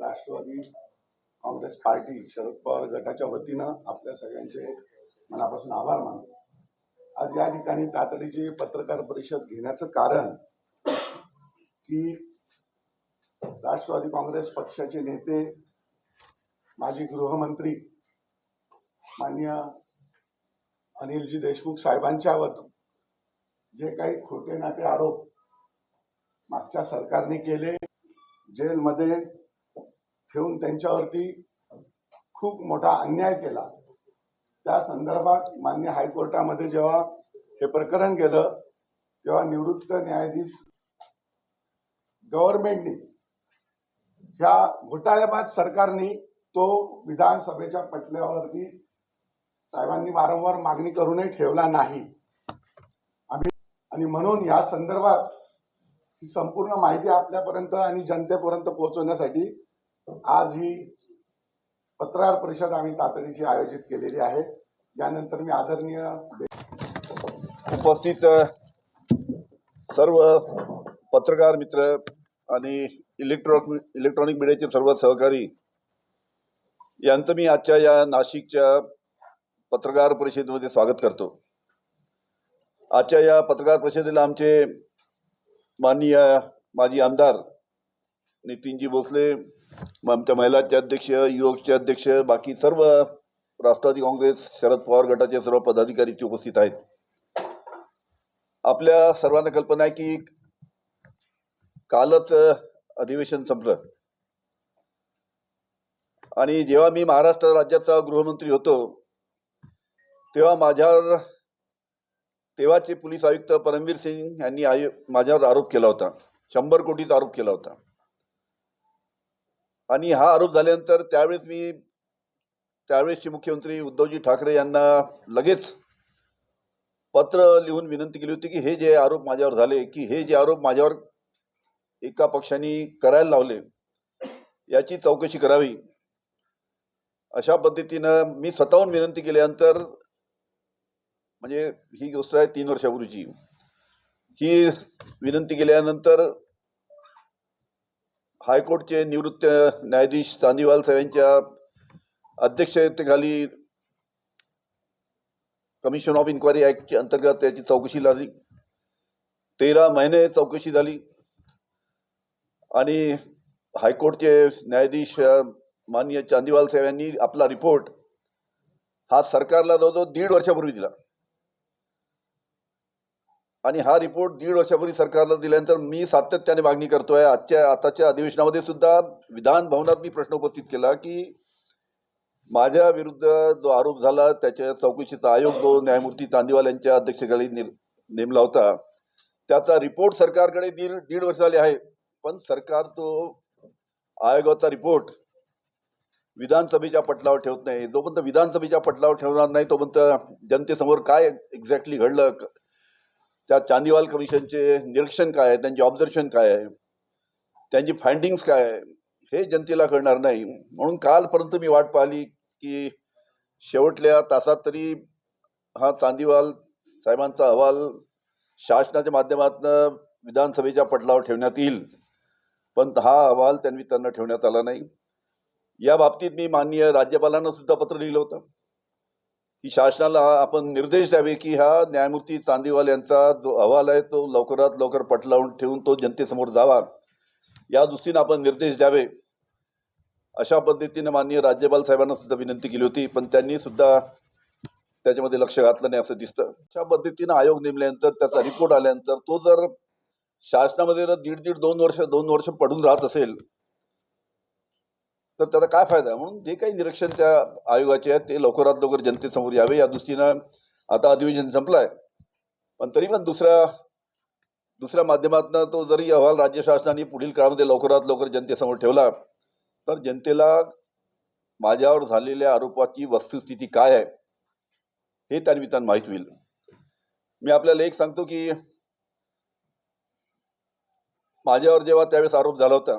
Rashtrawadi Congress party Sharad Pawar गटाच्या वतीनं आपल्या सगळ्यांचे मनापासून आभार मानतो. आज या ठिकाणी तातडीची पत्रकार परिषद घेण्याचं कारण की राष्ट्रवादी काँग्रेस पक्षाचे नेते माजी गृहमंत्री मान्य अनिलजी देशमुख साहेबांच्यावर जे काही खोटे नाते आरोप मागच्या सरकारने केले जेलमध्ये ठेवून त्यांच्यावरती खूप मोठा अन्याय केला. त्या संदर्भात मान्य हायकोर्टामध्ये जेव्हा हे प्रकरण गेलं तेव्हा निवृत्त न्यायाधीश गव्हर्नमेंटनी ह्या घोटाळ्याबाद सरकारने तो विधानसभेच्या पटल्यावरती साहेबांनी वारंवार मागणी करूनही ठेवला नाही. आम्ही आणि म्हणून या संदर्भात ही संपूर्ण माहिती आपल्यापर्यंत आणि जनतेपर्यंत पोहोचवण्यासाठी आज ही पत्रकार परिषद आम्ही तातडीची आयोजित केलेली आहे. यानंतर मी आदरणीय उपस्थित सर्व पत्रकार मित्र आणि इलेक्ट्रॉनिक इलेक्ट्रॉनिक मीडियाचे सर्व सहकारी यांचं मी आजच्या या नाशिकच्या पत्रकार परिषदेमध्ये स्वागत करतो. आजच्या या पत्रकार परिषदेला आमचे माननीय माजी आमदार नितीनजी भोसले मग आमच्या महिलाचे अध्यक्ष युवकचे अध्यक्ष बाकी सर्व राष्ट्रवादी काँग्रेस शरद पवार गटाचे सर्व पदाधिकारी इथे उपस्थित आहेत. आपल्या सर्वांना कल्पना आहे की कालच अधिवेशन संपलं. आणि जेव्हा मी महाराष्ट्र राज्याचा गृहमंत्री होतो तेव्हा माझ्यावर तेव्हाचे पोलीस आयुक्त परमवीर सिंग यांनी आयो माझ्यावर आरोप केला होता. शंभर कोटीचा आरोप केला होता. आणि हा आरोप झाल्यानंतर त्यावेळेस मी त्यावेळेसचे मुख्यमंत्री उद्धवजी ठाकरे यांना लगेच पत्र लिहून विनंती केली होती की हे जे आरोप माझ्यावर झाले की हे जे आरोप माझ्यावर एका पक्षाने करायला लावले याची चौकशी करावी. अशा पद्धतीनं मी स्वतःहून विनंती केल्यानंतर म्हणजे ही गोष्ट आहे तीन वर्षापूर्वीची ही विनंती केल्यानंतर हायकोर्टचे निवृत्त न्यायाधीश चांदीवाल साहेबांच्या अध्यक्षतेखाली कमिशन ऑफ इन्क्वायरी ऍक्टच्या अंतर्गत त्याची चौकशी झाली. तेरा महिने चौकशी झाली. आणि हायकोर्टचे न्यायाधीश माननीय चांदीवाल साहेब यांनी आपला रिपोर्ट हा सरकारला जवळजवळ दीड वर्षापूर्वी दिला. आणि हा रिपोर्ट दीड वर्षापूर्वी सरकारला दिल्यानंतर मी सातत्याने मागणी करतोय. आजच्या आताच्या अधिवेशनामध्ये सुद्धा विधान भवनात मी प्रश्न उपस्थित केला की माझ्या विरुद्ध जो आरोप झाला त्याच्या चौकशीचा आयोग जो न्यायमूर्ती चांदीवाल यांच्या अध्यक्षतेखाली ने- नेमला होता त्याचा रिपोर्ट सरकारकडे दीड दीड वर्ष झाले आहे. पण सरकार तो आयोगाचा रिपोर्ट विधानसभेच्या पटलावर ठेवत नाही. जोपर्यंत विधानसभेच्या पटलावर ठेवणार नाही तोपर्यंत जनतेसमोर काय एक्झॅक्टली घडलं? त्या चांदीवाल कमिशनचे निरीक्षण काय आहे त्यांचे ऑब्झर्वेशन काय आहे त्यांची फाइंडिंग्स काय आहे हे जनतेला कळणार नाही. म्हणून कालपर्यंत मी वाट पाहिली की शेवटल्या तासात तरी हा चांदीवाल साहेबांचा अहवाल शासनाच्या माध्यमातून विधानसभेच्या पटलावर ठेवण्यात येईल. पण हा अहवाल त्यांनी त्यांना ठेवण्यात आला नाही. या बाबतीत मी माननीय राज्यपालांना सुद्धा पत्र लिहिलं होतं. की शासनाला आपण निर्देश द्यावे की हा न्यायमूर्ती चांदीवाल यांचा जो अहवाल आहे तो लवकरात लवकर पटलावून ठेवून तो जनतेसमोर जावा. या दृष्टीने आपण निर्देश द्यावे. अशा पद्धतीने माननीय राज्यपाल साहेबांना सुद्धा विनंती केली होती पण त्यांनी सुद्धा त्याच्यामध्ये लक्ष घातलं नाही असं दिसतं. अशा पद्धतीनं आयोग नेमल्यानंतर त्याचा रिपोर्ट आल्यानंतर तो जर शासनामध्ये जर दीड दीड दोन वर्ष दोन वर्ष पडून राहत असेल तर त्याचा काय फायदा? म्हणून जे काही निरीक्षण त्या आयोगाचे आहे ते लवकरात लवकर जनतेसमोर यावे. या दृष्टीनं आता अधिवेशन संपलंय. पण तरी पण दुसऱ्या दुसऱ्या माध्यमातून तो जरी अहवाल राज्य शासनाने पुढील काळामध्ये लवकरात लवकर जनतेसमोर ठेवला तर जनतेला माझ्यावर झालेल्या आरोपाची वस्तुस्थिती काय आहे हे त्यानिमित्तानं माहीत होईल. मी आपल्याला एक सांगतो की माझ्यावर जेव्हा त्यावेळेस आरोप झाला होता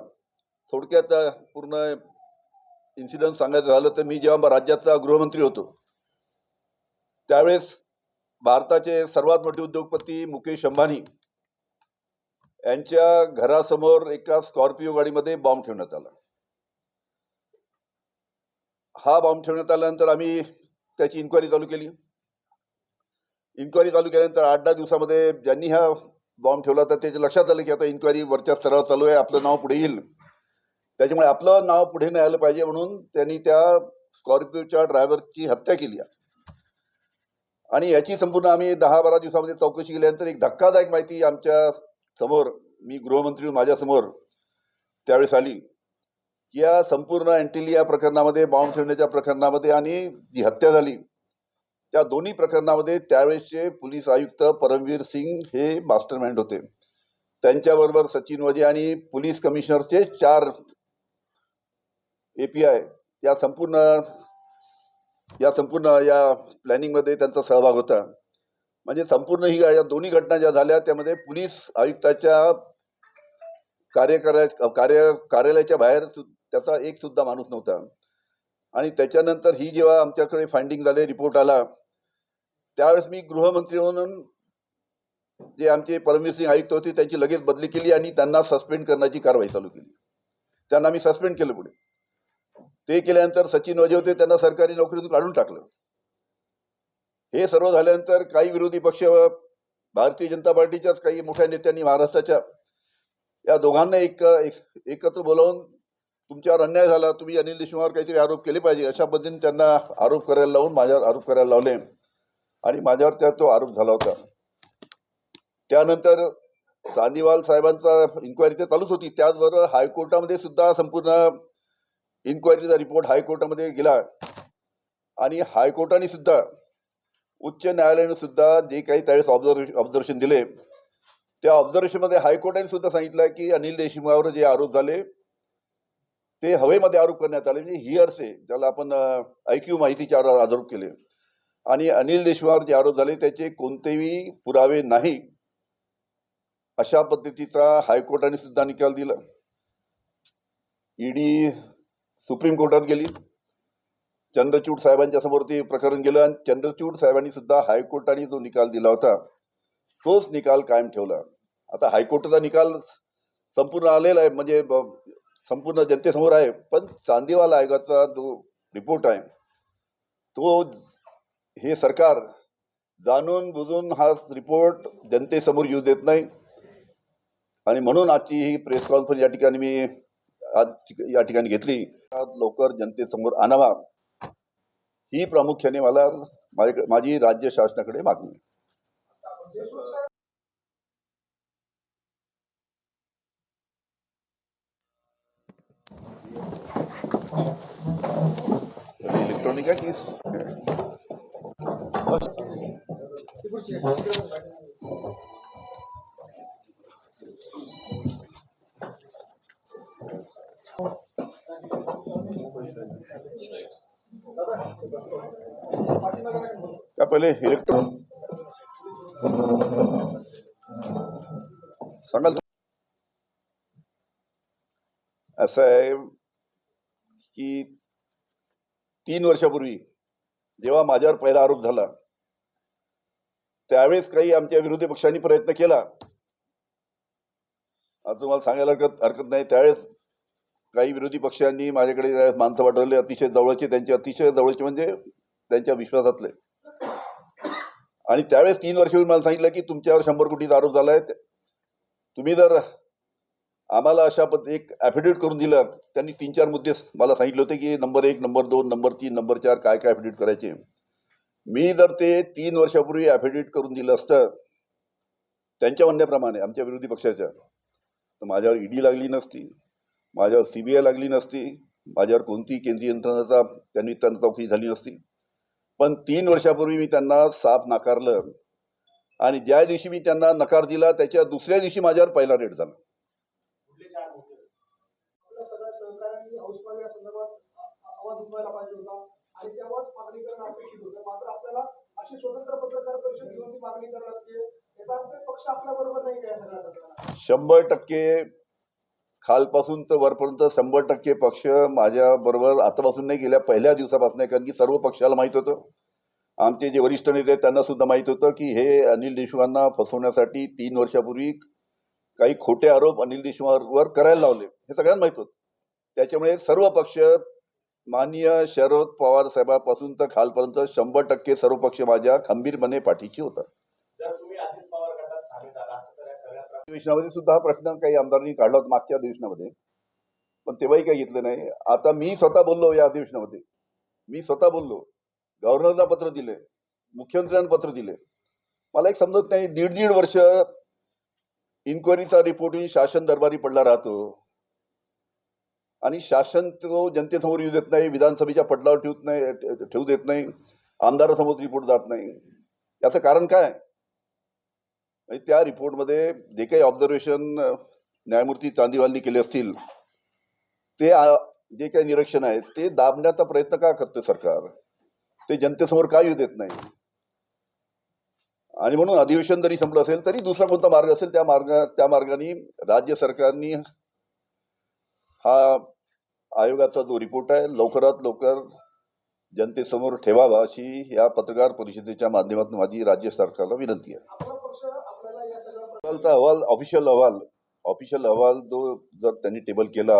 थोडक्यात पूर्ण इन्सिडंट सांगायचं झालं तर मी जेव्हा राज्याचा गृहमंत्री होतो त्यावेळेस भारताचे सर्वात मोठे उद्योगपती मुकेश अंबानी यांच्या घरासमोर एका स्कॉर्पिओ गाडीमध्ये बॉम्ब ठेवण्यात आला. हा बॉम्ब ठेवण्यात आल्यानंतर आम्ही त्याची इन्क्वायरी चालू केली. इन्क्वायरी चालू केल्यानंतर आठ दहा दिवसामध्ये ज्यांनी हा बॉम्ब ठेवला तर त्याच्या लक्षात आलं की आता इन्क्वायरी वरच्या स्तरावर चालू आहे आपलं नाव पुढे येईल. त्याच्यामुळे आपलं नाव पुढे नाही आलं पाहिजे म्हणून त्यांनी त्या स्कॉर्पिओच्या ड्रायव्हरची हत्या केली आणि याची संपूर्ण आम्ही दहा बारा दिवसामध्ये चौकशी केल्यानंतर एक धक्कादायक माहिती आमच्यासमोर मी गृहमंत्री माझ्यासमोर त्यावेळेस आली. या संपूर्ण अँटिलिया प्रकरणामध्ये बॉम्ब ठेवण्याच्या प्रकरणामध्ये आणि जी हत्या झाली त्या दोन्ही प्रकरणामध्ये त्यावेळेसचे पोलीस आयुक्त परमवीर सिंग हे मास्टरमाइंड होते. त्यांच्याबरोबर सचिन वजे आणि पोलीस कमिशनरचे चार एपीआय या संपूर्ण या संपूर्ण या प्लॅनिंगमध्ये त्यांचा सहभाग होता. म्हणजे संपूर्ण ही या दोन्ही घटना ज्या झाल्या त्यामध्ये पोलीस आयुक्ताच्या कार्यकार कार्य कार्यालयाच्या बाहेर सु- त्याचा एक सुद्धा माणूस नव्हता. आणि त्याच्यानंतर ही जेव्हा आमच्याकडे फाइंडिंग झाले रिपोर्ट आला त्यावेळेस मी गृहमंत्री म्हणून जे आमचे परमवीर सिंग आयुक्त होते त्यांची लगेच बदली केली आणि त्यांना सस्पेंड करण्याची कारवाई चालू केली. त्यांना मी सस्पेंड केलं पुढे. ते केल्यानंतर सचिन वजे होते त्यांना सरकारी नोकरीतून काढून टाकलं. हे सर्व झाल्यानंतर काही विरोधी पक्ष भारतीय जनता पार्टीच्याच काही मोठ्या नेत्यांनी महाराष्ट्राच्या या दोघांना एक एक- एकत्र बोलावून तुमच्यावर अन्याय झाला तुम्ही अनिल देशमुखावर काहीतरी आरोप केले पाहिजे अशा पद्धतीने त्यांना आरोप करायला लावून माझ्यावर आरोप करायला लावले. आणि माझ्यावर त्या तो आरोप झाला होता. त्यानंतर चांदीवाल साहेबांचा इन्क्वायरी तर चालूच होती. त्याचबरोबर हायकोर्टामध्ये सुद्धा संपूर्ण इन्क्वायरीचा रिपोर्ट हायकोर्टामध्ये गेला. आणि हायकोर्टाने सुद्धा उच्च न्यायालयाने सुद्धा जे काही त्यावेळेस ऑब्झर्वे ऑब्झर्वेशन दिले त्या ऑब्झर्वेशनमध्ये हायकोर्टाने सुद्धा सांगितलं की अनिल देशमुखावर जे आरोप झाले ते हवेमध्ये आरोप करण्यात आले. म्हणजे हिअर्से ज्याला आपण ऐक्यू माहितीच्या आरोप केले. आणि अनिल देशमुखावर जे आरोप झाले त्याचे कोणतेही पुरावे नाही अशा पद्धतीचा हायकोर्टाने सुद्धा निकाल दिला. ईडी सुप्रीम कोर्टात गेली. चंद्रचूड साहेबांच्या समोर ते प्रकरण गेलं आणि चंद्रचूड साहेबांनी सुद्धा हायकोर्टाने जो निकाल दिला होता तोच निकाल कायम ठेवला. आता हायकोर्टाचा निकाल संपूर्ण आलेला आहे म्हणजे ब- संपूर्ण जनतेसमोर आहे पण चांदीवाला आयोगाचा जो रिपोर्ट आहे तो हे सरकार जाणून बुजून हा रिपोर्ट जनतेसमोर येऊ देत नाही. आणि म्हणून आजची ही प्रेस कॉन्फरन्स या ठिकाणी मी आज या ठिकाणी घेतली. लवकर जनतेसमोर आणावा ही प्रामुख्याने मला माझी राज्य शासनाकडे मागणी आहे. इलेक्ट्रॉनिक आहे पहिले इलेक्ट्रॉन सांगाल तू? असं आहे की तीन वर्षापूर्वी जेव्हा माझ्यावर पहिला आरोप झाला त्यावेळेस काही आमच्या विरोधी पक्षांनी प्रयत्न केला. आता तुम्हाला सांगायला हरकत हरकत नाही. त्यावेळेस काही विरोधी पक्षांनी माझ्याकडे त्यावेळेस माणसं पाठवले. अतिशय जवळचे त्यांचे अतिशय जवळचे म्हणजे त्यांच्या विश्वासातले. आणि त्यावेळेस तीन वर्षापूर्वी मला सांगितलं की तुमच्यावर शंभर कोटीचा आरोप झालाय तुम्ही जर आम्हाला अशा पद्ध एक ॲफिडेविट करून दिलं त्यांनी तीन चार मुद्दे मला सांगितले होते की नंबर एक नंबर दोन नंबर तीन नंबर चार काय काय ॲफिडेविट करायचे. मी जर ते तीन वर्षापूर्वी ॲफिडेविट करून दिलं असतं त्यांच्या म्हणण्याप्रमाणे आमच्या विरोधी पक्षाच्या तर माझ्यावर ईडी लागली नसती माझ्यावर सीबीआय लागली नसती माझ्यावर कोणती केंद्रीय यंत्रणाचा त्यांनी तन चौकशी झाली नसती. पण तीन वर्षापूर्वी मी त्यांना साफ नाकारलं आणि ज्या दिवशी मी त्यांना नकार दिला त्याच्या दुसऱ्या दिवशी माझ्यावर पहिला रेट झाला. शंभर टक्के खालपासून तर वरपर्यंत शंभर टक्के पक्ष माझ्या बरोबर आतापासून नाही गेल्या पहिल्या दिवसापासून नाही कारण की सर्व पक्षाला माहीत होतं. आमचे जे वरिष्ठ नेते आहेत त्यांना सुद्धा माहीत होतं की हे अनिल देशमुखांना फसवण्यासाठी तीन वर्षापूर्वी काही खोटे आरोप अनिल देशमुखांवर करायला लावले. हे सगळ्यांना माहीत होतं. त्याच्यामुळे सर्व पक्ष माननीय शरद पवार साहेबापासून तर खालपर्यंत शंभर टक्के सर्व पक्ष माझ्या खंबीरपणे पाठीशी होता जर तुम्ही अजित पवार गटात सामील झाला असं तर या सगळ्या प्र- अधिवेशनामध्ये सुद्धा हा प्रश्न काही आमदारांनी काढला होता मागच्या अधिवेशनामध्ये. पण तेव्हाही काही घेतलं नाही. आता मी स्वतः बोललो या अधिवेशनामध्ये. मी स्वतः बोललो. गव्हर्नरला पत्र दिले. मुख्यमंत्र्यांना पत्र दिले. मला एक समजत नाही दीड दीड वर्ष इन्क्वायरीचा रिपोर्ट शासन दरबारी पडला राहतो. आणि शासन तो जनतेसमोर येऊ देत नाही विधानसभेच्या पटलावर ठेवत नाही ठेवू देत नाही आमदारासमोर रिपोर्ट जात नाही. याचं कारण काय? आणि त्या रिपोर्टमध्ये जे काही ऑब्झर्वेशन न्यायमूर्ती चांदीवालनी केले असतील ते जे काही निरीक्षण आहे ते दाबण्याचा प्रयत्न का करते सरकार? ते जनतेसमोर का येऊ देत नाही? आणि म्हणून अधिवेशन जरी संपलं असेल तरी दुसरा कोणता मार्ग असेल त्या मार्ग त्या मार्गाने राज्य सरकारनी हा आयोगाचा जो रिपोर्ट आहे लवकरात लवकर जनतेसमोर ठेवावा अशी या पत्रकार परिषदेच्या माध्यमातून माझी राज्य सरकारला विनंती आहे आपला पक्ष आपल्याला या सगळ्या प्र- अहवालचा अहवाल ऑफिशियल अहवाल. ऑफिशियल अहवाल जो जर त्यांनी टेबल केला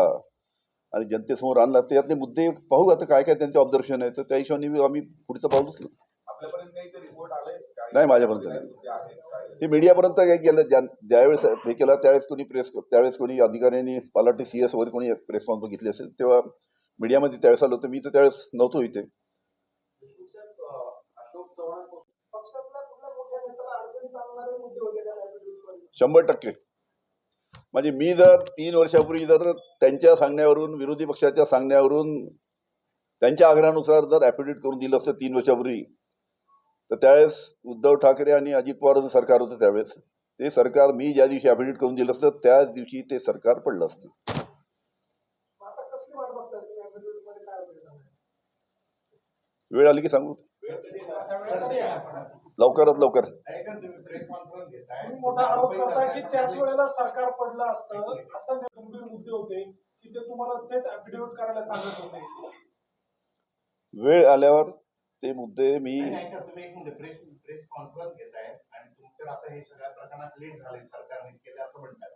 आणि जनतेसमोर आणला त्यातले मुद्दे पाहू आता काय काय त्यांचे ऑब्झर्वेशन आहे तर त्या हिशोबाने आम्ही पुढचं पाऊल उचलू. आले? नाही माझ्यापर्यंत नाही. ते मीडियापर्यंत काही गेलं ज्या ज्यावेळेस हे केलं त्यावेळेस कोणी प्रेस त्यावेळेस कोणी अधिकाऱ्यांनी पालाटी सी एस वगैरे कोणी प्रेस कॉन्फरन्स घेतली असेल तेव्हा मीडियामध्ये त्यावेळेस आलो होतो. मी तर त्यावेळेस नव्हतो इथे. शंभर टक्के. म्हणजे मी जर तीन वर्षापूर्वी जर त्यांच्या सांगण्यावरून विरोधी पक्षाच्या सांगण्यावरून त्यांच्या आग्रहानुसार जर ॲफिडेविट करून दिलं असतं तीन वर्षापूर्वी तर त्यावेळेस उद्धव ठाकरे आणि अजित पवारांचं सरकार होतं त्यावेळेस. ते सरकार मी ज्या दिवशी ॲफिडेविट करून दिलं असतं त्याच दिवशी ते सरकार पडलं असतं. वेळ आली की सांगू? लवकरात लवकर. तुम्ही मोठा आरोप करताय की त्याच वेळेला सरकार पडलं असतं. असं गंभीर मुद्दे होते की ते तुम्हाला थेट ऍफिडेव्हिट करायला सांगत होते. वेळ आल्यावर ते मुद्दे मी तुम्ही एक प्रेस प्रेस कॉन्फरन्स घेताय आणि तुमचं आता हे सगळ्या प्रकरणात लेट झाले सरकारने केलं असं म्हणतात.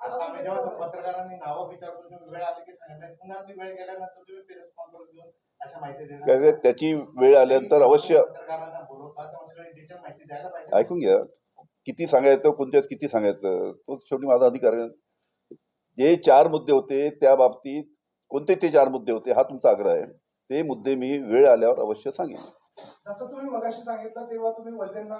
आता आम्ही जेव्हा पत्रकारांनी नावं विचारतो तुम्ही वेळ आली की सांगितलं पुन्हा ती वेळ गेल्यानंतर तुम्ही प्रेस कॉन्फरन्स घेऊन अशा माहिती देणार त्याची वेळ आल्यानंतर अवश्य पत्रकारांना बोलवता तेव्हा सगळी डिटेल माहिती द्यायला पाहिजे. ऐकून घ्या. किती सांगायचं कोणत्याच किती सांगायचं? तो शेवटी माझा अधिकार आहे. जे चार मुद्दे होते त्या बाबतीत कोणते ते चार मुद्दे होते हा तुमचा आग्रह आहे. ते मुद्दे मी वेळ आल्यावर अवश्य सांगेन. जसं तुम्ही मगाशी सांगितलं तेव्हा तुम्ही वैद्यांना